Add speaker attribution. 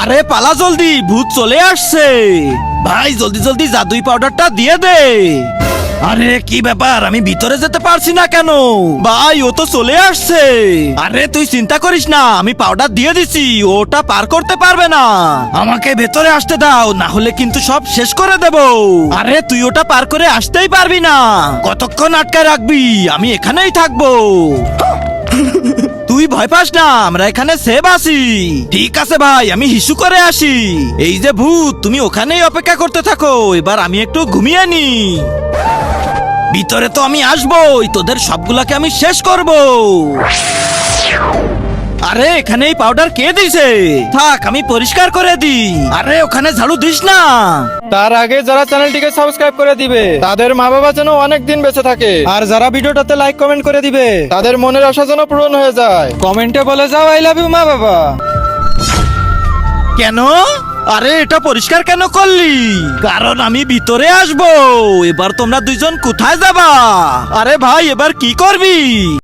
Speaker 1: আরে পালা জলদি, ভূত চলে আসছে। ভাই, জলদি জলদি জাদুই পাউডারটা দিয়ে দে। আরে, কি ব্যাপার? আমি ভিতরে যেতে পারছি না কেন? ভাই, ও তো চলে আসছে। আরে, তুই চিন্তা করিস না, আমি পাউডার দিয়ে দিছি, ওটা পার করতে পারবে না। আমাকে ভেতরে আসতে দাও, না হলে কিন্তু সব শেষ করে দেব। আরে, তুই ওটা পার করে আসতেই পারবি না। কতক্ষণ আটকায় রাখবি? আমি এখানেই থাকব। তুই ভয় পাস না, আমরা এখানে সেভ আছি। ঠিক আছে ভাই, আমি হিসু করে আসি। এই যে ভূত, তুমি ওখানেই অপেক্ষা করতে থাকো, এবার আমি একটু ঘুমিয়ে নি। ভিতরে তো আমি আসবোই, তোদের সবগুলাকে আমি শেষ করব। আরে এখানে এই পাউডার কে দিছে? থাক আমি পরিষ্কার করে দি আরে ওখানে ঝাড়ু দিস না।
Speaker 2: তার আগে যারা চ্যানেলটিকে সাবস্ক্রাইব করে দিবে তাদের মা বাবা যেন অনেক দিন বেঁচে থাকে। আর যারা ভিডিওটাতে লাইক কমেন্ট করে দিবে তাদের মনের আশা যেন পূরণ হয়ে যায়। কমেন্টে বলে যাও আই লাভ ইউ মা বাবা
Speaker 1: কেন? আরে এটা পরিষ্কার কেন করলি? কারণ আমি ভিতরে আসব। এবার তোমরা দুইজন কোথায় যাবা? আরে ভাই এবার কি করবি?